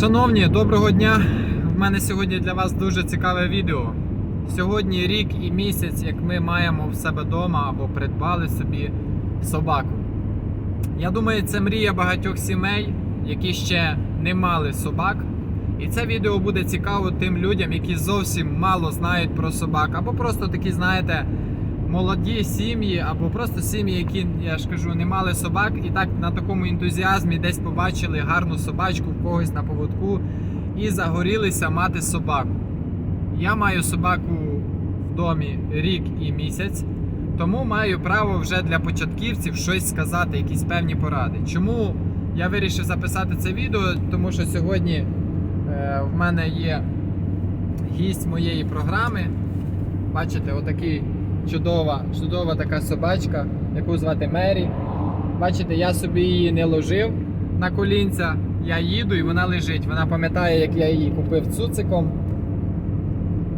Шановні, доброго дня! У мене сьогодні для вас дуже цікаве відео. Сьогодні рік і місяць, як ми маємо в себе вдома або придбали собі собаку. Я думаю, це мрія багатьох сімей, які ще не мали собак. І це відео буде цікаво тим людям, які зовсім мало знають про собак, або просто такі, знаєте, молоді сім'ї, або просто сім'ї, які, я ж кажу, не мали собак, і так на такому ентузіазмі десь побачили гарну собачку в когось на поводку і загорілися мати собаку. Я маю собаку в домі рік і місяць, тому маю право вже для початківців щось сказати, якісь певні поради. Чому я вирішив записати це відео? Тому що сьогодні е, в мене є гість моєї програми. Бачите, отакий чудова, чудова така собачка, яку звати Мері. Бачите, я собі її не ложив на колінця. Я їду і вона лежить. Вона пам'ятає, як я її купив цуциком.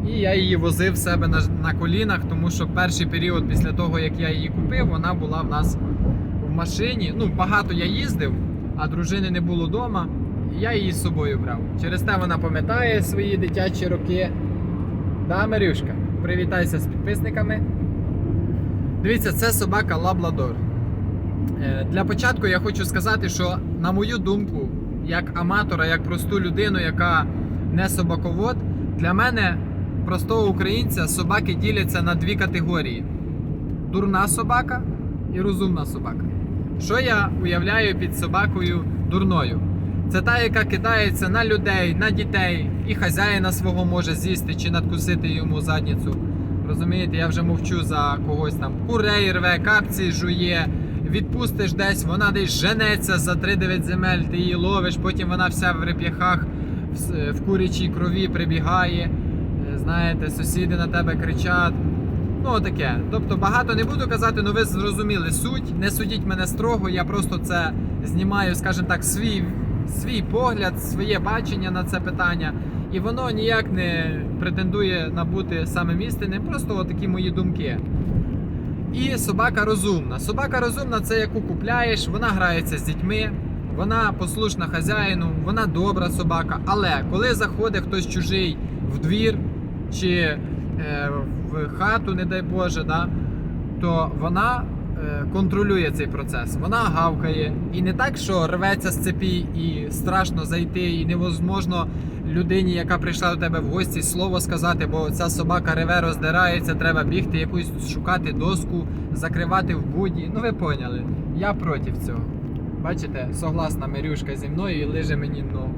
І я її возив в себе на, на колінах, тому що перший період після того, як я її купив, вона була в нас в машині. Ну, багато я їздив, а дружини не було вдома. Я її з собою брав. Через те вона пам'ятає свої дитячі роки. Да, Марюшка, привітайся з підписниками. Дивіться, це собака Лабладор. Е, Для початку я хочу сказати, що, на мою думку, як аматора, як просту людину, яка не собаковод, для мене, простого українця, собаки діляться на дві категорії: дурна собака і розумна собака. Що я уявляю під собакою дурною? Це та, яка кидається на людей, на дітей, і хазяїна свого може з'їсти чи надкусити йому задницю. Розумієте, я вже мовчу за когось там. Курей рве, капці жує, відпустиш десь, вона десь женеться за 3-9 земель, ти її ловиш, потім вона вся в реп'яхах, в, в курячій крові прибігає. Е, Знаєте, сусіди на тебе кричать. Ну, таке. Тобто багато не буду казати, але ви зрозуміли суть. Не судіть мене строго, я просто це знімаю, скажімо так, свій, свій погляд, своє бачення на це питання. І воно ніяк не претендує на бути самим просто такі мої думки. І собака розумна. Собака розумна це яку купляєш, вона грається з дітьми, вона послушна хазяїну, вона добра собака. Але коли заходить хтось чужий в двір чи е, в хату, не дай Боже, да, то вона контролює цей процес. Вона гавкає. І не так, що рветься з цепі і страшно зайти, і невозможно людині, яка прийшла до тебе в гості, слово сказати, бо ця собака реве, роздирається, треба бігти, якусь шукати доску, закривати в буді. Ну ви поняли. Я проти цього. Бачите, согласна Мирюшка зі мною і лиже мені ногу.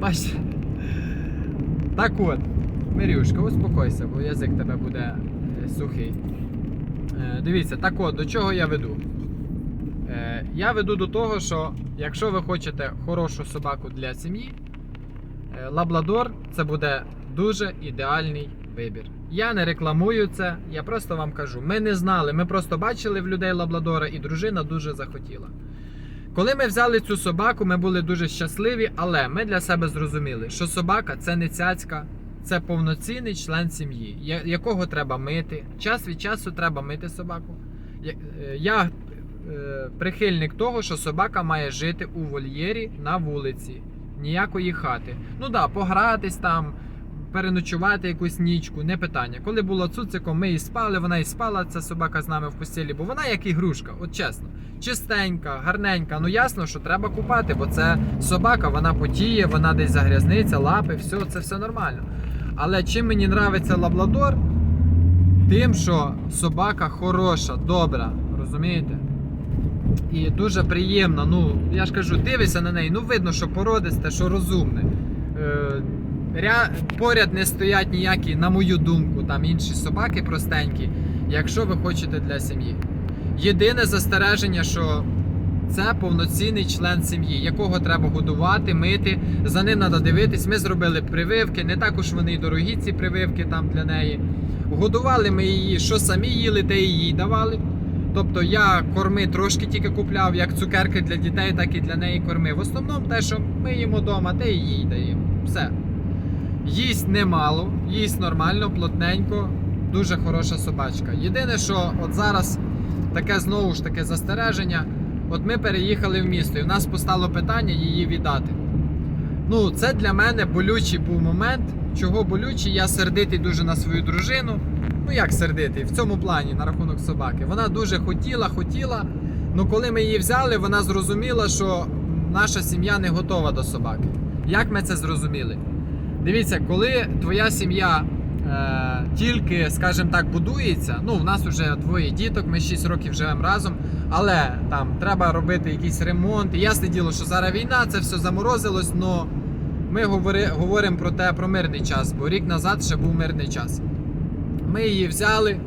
Бачите? Так от, Мирюшка, успокойся, бо язик тебе буде е, сухий. Е, Дивіться, так от, до чого я веду? Е, Я веду до того, що якщо ви хочете хорошу собаку для сім'ї, е, Лабладор це буде дуже ідеальний вибір. Я не рекламую це, я просто вам кажу. Ми не знали, ми просто бачили в людей Лабладора, і дружина дуже захотіла. Коли ми взяли цю собаку, ми були дуже щасливі, але ми для себе зрозуміли, що собака це не цяцька, це повноцінний член сім'ї, якого треба мити. Час від часу треба мити собаку. Я, е, е, прихильник того, що собака має жити у вольєрі на вулиці, ніякої хати. Ну да, погратись там, переночувати якусь нічку, не питання. Коли було цуциком, ми і спали, вона і спала, ця собака з нами в постілі, бо вона як ігрушка, от чесно. Чистенька, гарненька. Ну ясно, що треба купати, бо це собака, вона потіє, вона десь загрязниться, лапи, все, це все нормально. Але чим мені нравиться лабладор, тим, що собака хороша, добра, розумієте? І дуже приємно. Ну, я ж кажу, дивишся на неї, ну видно, що породисте, що розумне. Е, ря... Поряд не стоять ніякі, на мою думку, там інші собаки простенькі, якщо ви хочете для сім'ї. Єдине застереження, що це повноцінний член сім'ї, якого треба годувати, мити. За ним треба дивитись. Ми зробили прививки, не також вони дорогі, ці прививки там для неї. Годували ми її, що самі їли, те і їй давали. Тобто я корми трошки тільки купляв, як цукерки для дітей, так і для неї корми. В основному те, що ми їмо вдома, те і їй даємо. Все. Їсть немало, їсть нормально, плотненько, дуже хороша собачка. Єдине, що от зараз таке знову ж таки застереження. От ми переїхали в місто, і в нас постало питання її віддати. Ну, це для мене болючий був момент. Чого болючий? Я сердитий дуже на свою дружину. Ну як сердитий? В цьому плані на рахунок собаки. Вона дуже хотіла, хотіла. Ну коли ми її взяли, вона зрозуміла, що наша сім'я не готова до собаки. Як ми це зрозуміли? Дивіться, коли твоя сім'я е, тільки, скажімо так, будується, ну в нас вже двоє діток, ми 6 років живемо разом, але там треба робити якийсь ремонт. І ясне діло, що зараз війна, це все заморозилось, але ми говори, говоримо про те, про мирний час, бо рік назад ще був мирний час. Ми її взяли,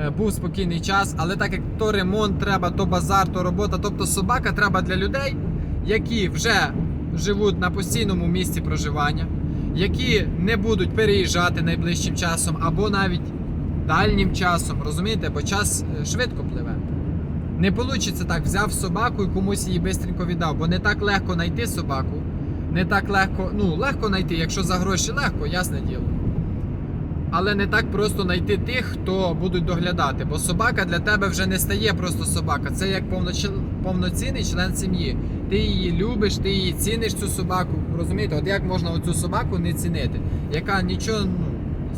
е, був спокійний час, але так як то ремонт треба, то базар, то робота, тобто собака треба для людей, які вже живуть на постійному місці проживання, які не будуть переїжджати найближчим часом або навіть дальнім часом, розумієте, бо час е, швидко пливе. Не вийде так, взяв собаку і комусь її швидко віддав, бо не так легко знайти собаку. Не так легко, ну легко знайти, якщо за гроші легко, ясне діло. Але не так просто знайти тих, хто будуть доглядати. Бо собака для тебе вже не стає просто собака. Це як повноцінний член сім'ї. Ти її любиш, ти її ціниш цю собаку. Розумієте, от як можна оцю собаку не цінити, яка нічого, ну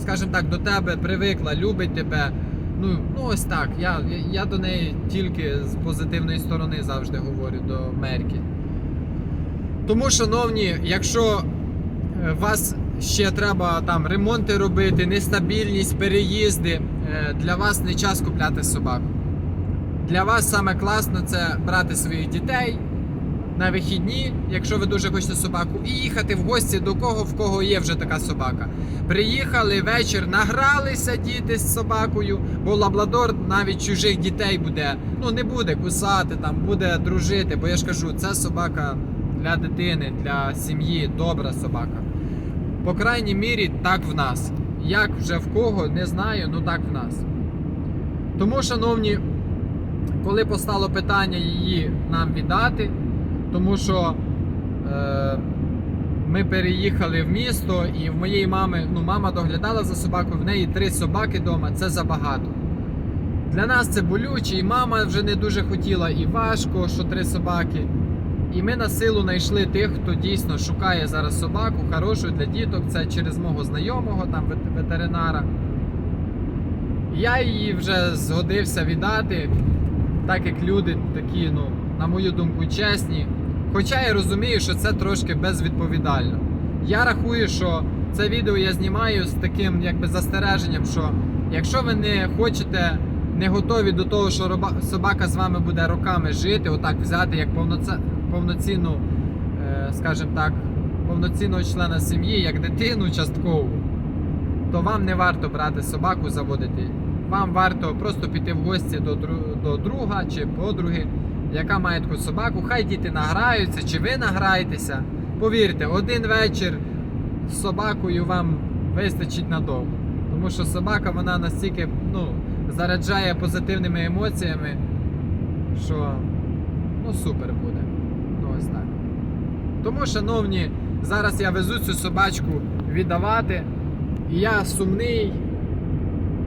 скажімо так, до тебе привикла, любить тебе. Ну, ну ось так. Я, я, до неї тільки з позитивної сторони завжди говорю до Мерки. Тому, шановні, якщо е, вас ще треба там ремонти робити, нестабільність, переїзди, е, для вас не час купляти собаку. Для вас саме класно це брати своїх дітей на вихідні, якщо ви дуже хочете собаку, і їхати в гості до кого, в кого є вже така собака. Приїхали вечір, награлися діти з собакою, бо лабладор навіть чужих дітей буде, ну не буде кусати, там буде дружити. Бо я ж кажу, це собака для дитини, для сім'ї, добра собака. По крайній мірі, так в нас. Як вже в кого, не знаю, ну так в нас. Тому, шановні, коли постало питання її нам віддати, тому що е, ми переїхали в місто, і в моєї мами, ну, мама доглядала за собакою, в неї три собаки вдома, це забагато. Для нас це болюче, і мама вже не дуже хотіла, і важко, що три собаки. І ми на силу знайшли тих, хто дійсно шукає зараз собаку хорошу для діток. Це через мого знайомого, там ветеринара. Я її вже згодився віддати, так як люди такі, ну, на мою думку, чесні. Хоча я розумію, що це трошки безвідповідально. Я рахую, що це відео я знімаю з таким якби застереженням, що якщо ви не хочете, не готові до того, що роба- собака з вами буде роками жити, отак взяти як повноце- повноцінну, е, скажімо так, повноцінного члена сім'ї, як дитину частково, то вам не варто брати собаку, заводити. Вам варто просто піти в гості до, до друга чи подруги, яка має таку собаку. Хай діти награються, чи ви награєтеся. Повірте, один вечір з собакою вам вистачить надовго. Тому що собака вона настільки ну, заряджає позитивними емоціями, що ну, супер буде. Ну, ось так. Тому, шановні, зараз я везу цю собачку віддавати. І я сумний.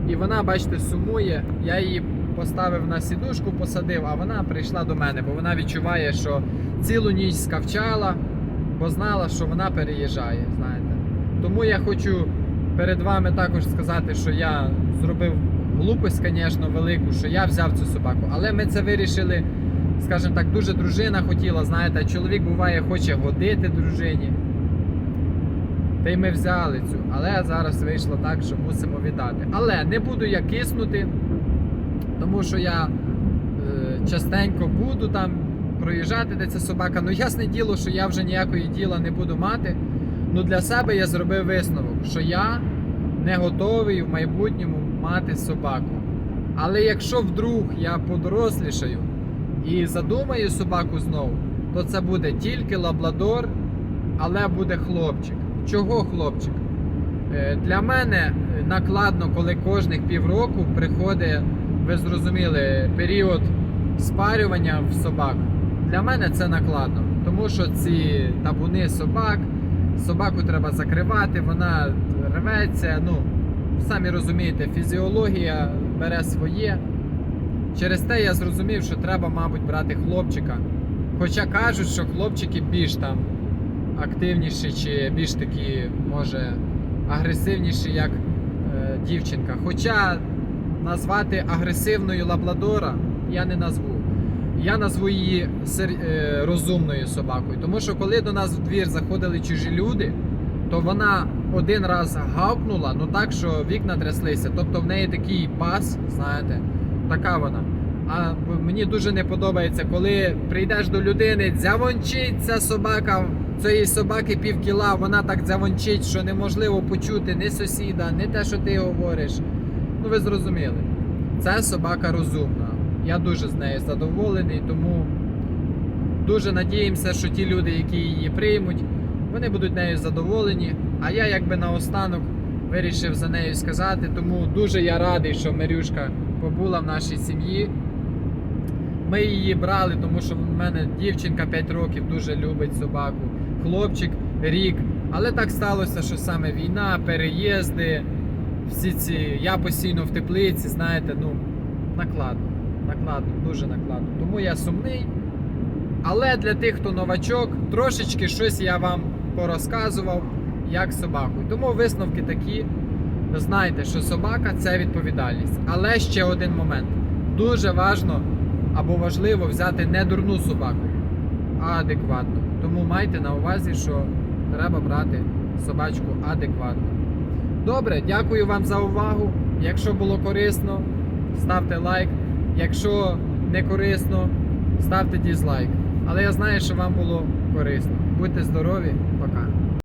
І вона, бачите, сумує. Я її поставив на сідушку, посадив, а вона прийшла до мене, бо вона відчуває, що цілу ніч скавчала, бо знала, що вона переїжджає. Знаєте. Тому я хочу перед вами також сказати, що я зробив глупость, звісно, велику, що я взяв цю собаку. Але ми це вирішили, скажімо так, дуже дружина хотіла, знаєте, чоловік буває, хоче годити дружині. Та й ми взяли цю, але зараз вийшло так, що мусимо віддати. Але не буду я киснути, тому що я е, частенько буду там проїжджати, де ця собака. Ну, ясне діло, що я вже ніякої діла не буду мати. Ну для себе я зробив висновок, що я не готовий в майбутньому мати собаку. Але якщо вдруг я подорослішаю і задумаю собаку знову, то це буде тільки лабладор, але буде хлопчик. Чого хлопчик? Е, Для мене е, накладно, коли кожних півроку приходить, ви зрозуміли, період спарювання в собак. Для мене це накладно, тому що ці табуни собак, собаку треба закривати, вона рветься. Ну, самі розумієте, фізіологія бере своє. Через те я зрозумів, що треба, мабуть, брати хлопчика. Хоча кажуть, що хлопчики більш там активніші чи більш такі, може, агресивніші, як е, дівчинка. Хоча назвати агресивною лабладора я не назву. Я назву її е, розумною собакою. Тому що коли до нас в двір заходили чужі люди, то вона один раз гавкнула, ну так, що вікна тряслися. Тобто в неї такий пас, знаєте, така вона. А мені дуже не подобається, коли прийдеш до людини, дзявончить ця собака, цієї собаки пів кіла, вона так дзявончить, що неможливо почути ні сусіда, ні те, що ти говориш. Ну ви зрозуміли. Це собака розумна. Я дуже з нею задоволений, тому дуже надіємося, що ті люди, які її приймуть, вони будуть нею задоволені. А я якби наостанок вирішив за нею сказати, тому дуже я радий, що Мирюшка побула в нашій сім'ї. Ми її брали, тому що в мене дівчинка 5 років дуже любить собаку, хлопчик рік. Але так сталося, що саме війна, переїзди, всі ці. Я постійно в теплиці, знаєте, ну, накладно. Накладно, дуже накладно. Тому я сумний. Але для тих, хто новачок, трошечки щось я вам порозказував, як з собакою. Тому висновки такі. Знайте, що собака це відповідальність. Але ще один момент. Дуже важно або важливо взяти не дурну собаку, а адекватну. Тому майте на увазі, що треба брати собачку адекватно. Добре, дякую вам за увагу. Якщо було корисно, ставте лайк. Якщо не корисно, ставте дізлайк. Але я знаю, що вам було корисно. Будьте здорові, пока.